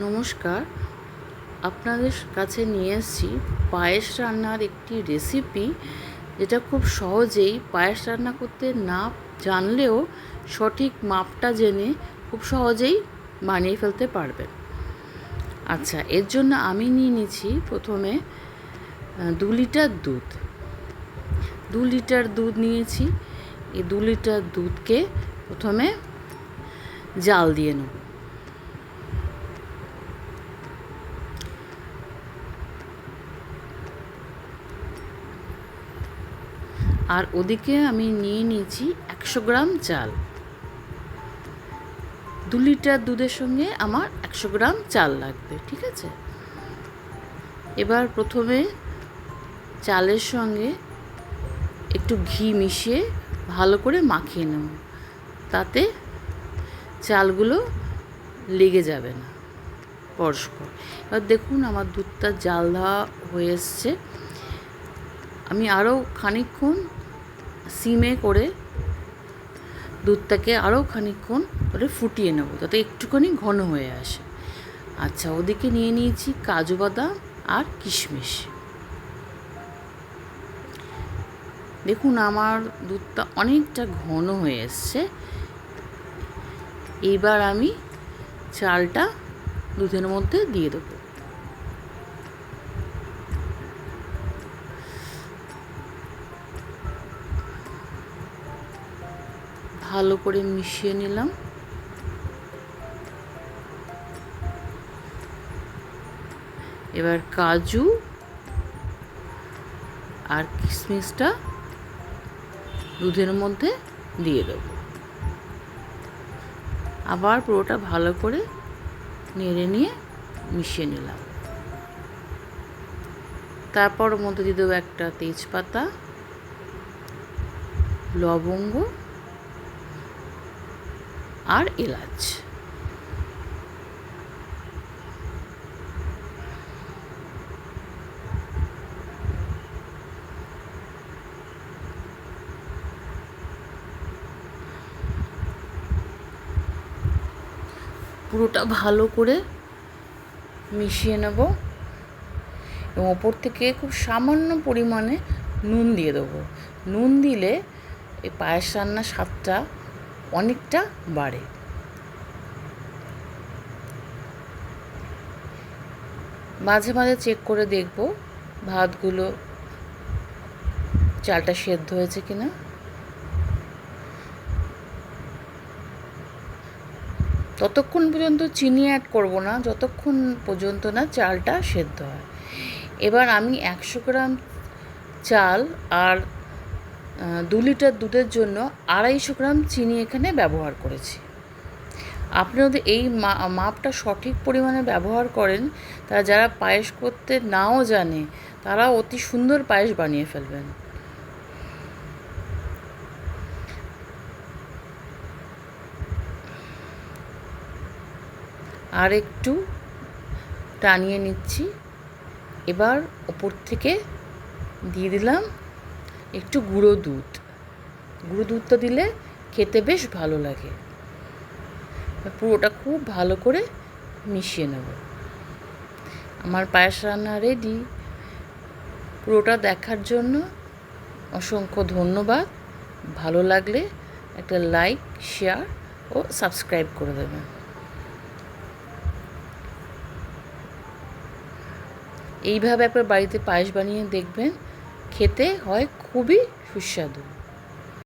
নমস্কার। আপনাদের কাছে নিয়ে এসেছি পায়েস রান্নার একটি রেসিপি যেটা খুব সহজেই পায়েস রান্না করতে না জানলেও সঠিক মাপটা জেনে খুব সহজেই বানিয়ে ফেলতে পারবেন। আচ্ছা এর জন্য আমি নিয়ে নিয়েছি প্রথমে দু লিটার দুধ। দু লিটার দুধ নিয়েছি। এই দু লিটার দুধকে প্রথমে জাল দিয়ে নেব। আর ওদিকে আমি নিয়ে নিয়েছি একশো গ্রাম চাল। দু লিটার দুধের সঙ্গে আমার একশো গ্রাম চাল লাগবে, ঠিক আছে? এবার প্রথমে চালের সঙ্গে একটু ঘি মিশিয়ে ভালো করে মাখিয়ে নেব। তাতে চালগুলো লেগে যাবে না পরস্পর। এবার দেখুন আমার দুধটা জাল দেওয়া হয়ে এসছে। আমি আরও খানিকক্ষণ সিমে করে দুধটাকে আরও খানিকক্ষণ করে ফুটিয়ে নেব, যাতে একটুখানি ঘন হয়ে আসে। আচ্ছা ওদিকে নিয়ে নিয়েছি কাজু বাদাম আর কিশমিশ। দেখুন, আমার দুধটা অনেকটা ঘন হয়ে এসছে। এইবার আমি চালটা দুধের মধ্যে দিয়ে দেবো। ভালো করে মিশিয়ে নিলাম। এবার কাজু আর কিশমিশটা দুধের মধ্যে দিয়ে দেবো। আবার পুরোটা ভালো করে নেড়ে নিয়ে মিশিয়ে নিলাম। তারপর মধ্যে দিয়ে দেবো একটা তেজপাতা, লবঙ্গ আর এলাচ। পুরোটা ভালো করে মিশিয়ে নেব এবং ওপর থেকে খুব সামান্য পরিমাণে নুন দিয়ে দেবো। নুন দিলে এই পায়েস রান্নার স্বাদটা অনেকটা বাড়ে। মাঝে মাঝে চেক করে দেখব ভাতগুলো চালটা সেদ্ধ হয়েছে কিনা। ততক্ষণ পর্যন্ত চিনি অ্যাড করব না, যতক্ষণ পর্যন্ত না চালটা সেদ্ধ হয়। এবার আমি একশো গ্রাম চাল আর দু লিটার দুধের জন্য আড়াইশো গ্রাম চিনি এখানে ব্যবহার করেছি। আপনি যদি এই মাপটা সঠিক পরিমাণে ব্যবহার করেন তারা যারা পায়েস করতে নাও জানে, তারা অতি সুন্দর পায়েস বানিয়ে ফেলবেন। আর একটু টানিয়ে নিচ্ছি। এবার ওপর থেকে দিয়ে দিলাম। একটু গুঁড়ো দুধ। গুঁড়ো দুধটা দিলে খেতে বেশ ভালো লাগে। পুরোটা খুব ভালো করে মিশিয়ে নেব। আমার পায়েস রান্না রেডি পুরোটা দেখার জন্য অসংখ্য ধন্যবাদ। ভালো লাগলে একটা লাইক শেয়ার ও সাবস্ক্রাইব করে দেবেন। এইভাবে একবার বাড়িতে পায়েস বানিয়ে দেখবেন। খেতে হয় খুবই সুস্বাদু।